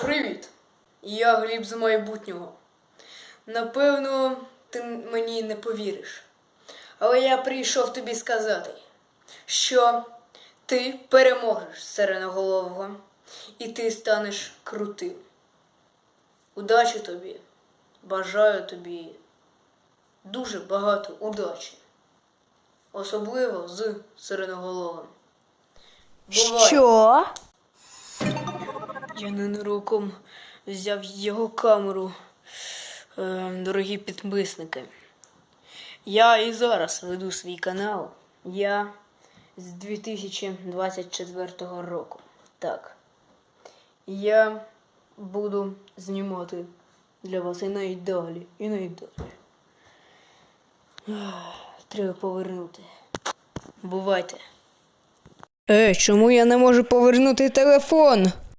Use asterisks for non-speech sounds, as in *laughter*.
Привіт! Я Гліб з майбутнього. Напевно, ти мені не повіриш. Але я прийшов тобі сказати, що ти переможеш сиреноголового і ти станеш крутим. Удачі тобі. Бажаю тобі дуже багато удачі. Особливо з сиреноголовим. Бувай! Що? Я ненароком взяв його камеру, е, дорогі підписники. Я і зараз веду свій канал. Я з 2024 року. Так. Я буду знімати для вас і найдалі, і найдалі. *sighs* Треба повернути. Бувайте. Е, чому я не можу повернути телефон?